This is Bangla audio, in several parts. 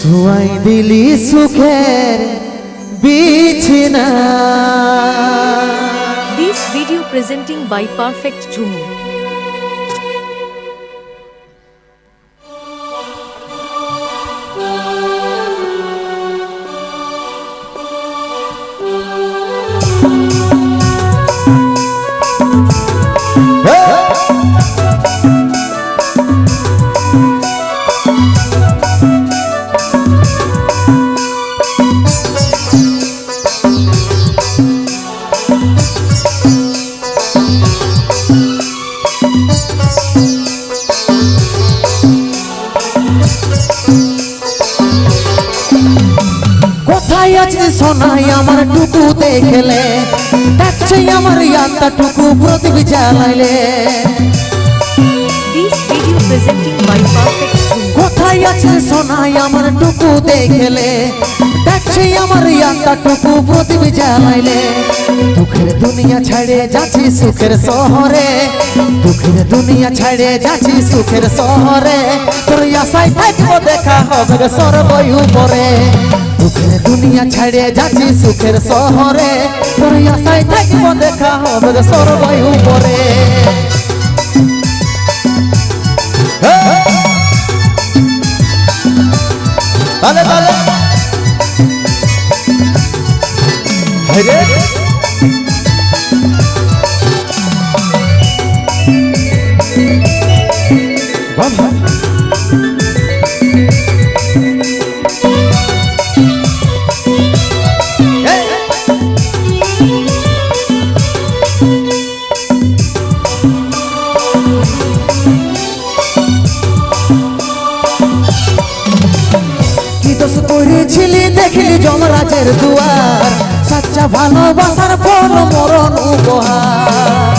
শুয়াই দিলি সুখের বিছিনা This video presenting by Perfect Jumu. কোথায় আছে সোনাই আমার টুকু দেখলে? দেখছে আমার ইয়াত্তা টুকু প্রদীপ জ্বালাইলে. কোথায় আছে সোনাই আমার টুকু দেখলে? দেখছে আমার ইয়াত্তা টুকু প্রদীপ জ্বালাইলে। দুঃখের দুনিয়া ছাড়ে যাচ্ছি সুখের শহরে। দুঃখের দুনিয়া ছাড়ে যাচ্ছি সুখের শহরে। তোর আশায় থাকব দেখা হবে সর্বই উপরে। দুঃখের দুনিয়া ছাড়ে যাচ্ছি সুখের শহরে। তোর আশায় থাকব দেখা হবে সরবায়ু সর্বই যমরাজের দুয়ার, সাচ্চা ভালোবাসার ফল মরণ, উপহার।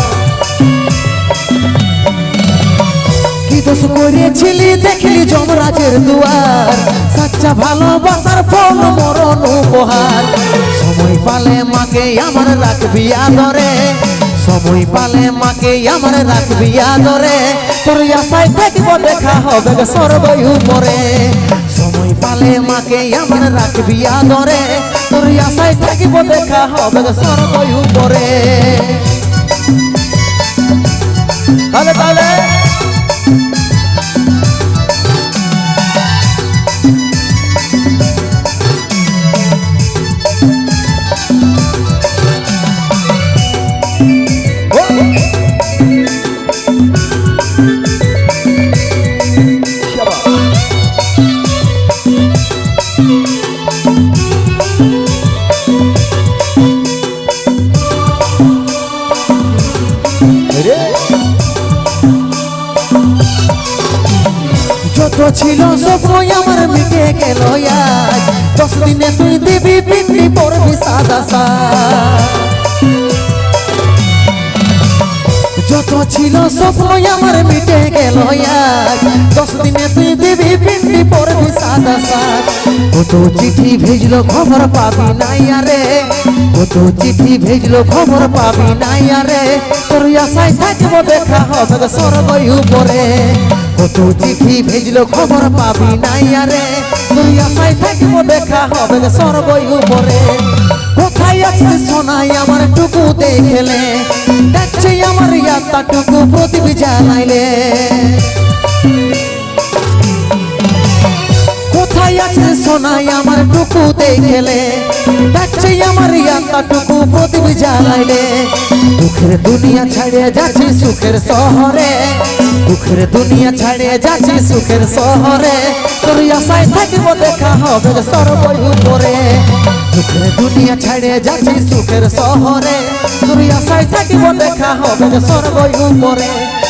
কি দোষ করেছিলি দেখলি যমরাজের দুয়ার, সাচ্চা ভালোবাসার ফল মরণ, উপহার। সময় পালে মাকে আমার রাখবি আদরে, সময় পালে মাকে আমার রাখবি আদরে। তোর আশায় থাকব, দেখা হবে সর্বই উপরে। পালে মাকে আমার রাখবি আদরে। তোর আশায় থাকিব দেখা হবে সর্বই উপরে। তাহলে তাহলে যত ছিল স্বপ্ন আমার মিটে গেল দশ দিনে তুই দিবি পিন্ডি পড়বি সাদা সাজ। যত ছিল স্বপ্ন আমার মিটে গেল দশ দিনে তুই দিবি পিন্ডি পড়বি সাদা সাজ কত চিঠি ভেজলো খবর পাবি নাই আরে। কত চিঠি ভেজলো খবর পাবি নাই আরে। তোর আশায় থাকব দেখা হবে গে সর্বই উপরে। কত চিঠি ভেজলো, খবর পাবি নাই আরে। তোর আশায় থাকব, দেখা হবে সর্বই উপরে। কোথায় আছে সোনাই আমার টুকু দেখলে? দেখছে আমার ইয়াত্তা টুকু প্রদীপ জ্বালাইলে। কোথায় আছে সোনাই আমার টুকু দেখলে? দেখছে আমার ইয়াত্তা টুকু প্রদীপ জ্বালাইলে। দুঃখের দুনিয়া ছাড়িয়ে যাচ্ছি সুখের শহরে। দুঃখের দুনিয়া ছাড়িয়ে যাচ্ছি সুখের শহরে। তোর আশায় থাকব দেখা হবে সর্বই উপরে। দুঃখের দুনিয়া ছাড়ে যাচ্ছি সুখের শহরে। তোর আশায় থাকিব দেখা হবে যে স্বর্গই উপরে।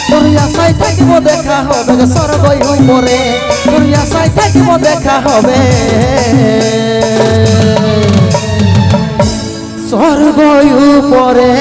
তোর আশায় থাকিব দেখা হবে যে স্বর্গই উপরে। তোর আশায় থাকিব দেখা হবে। স্বর্গই উপরে।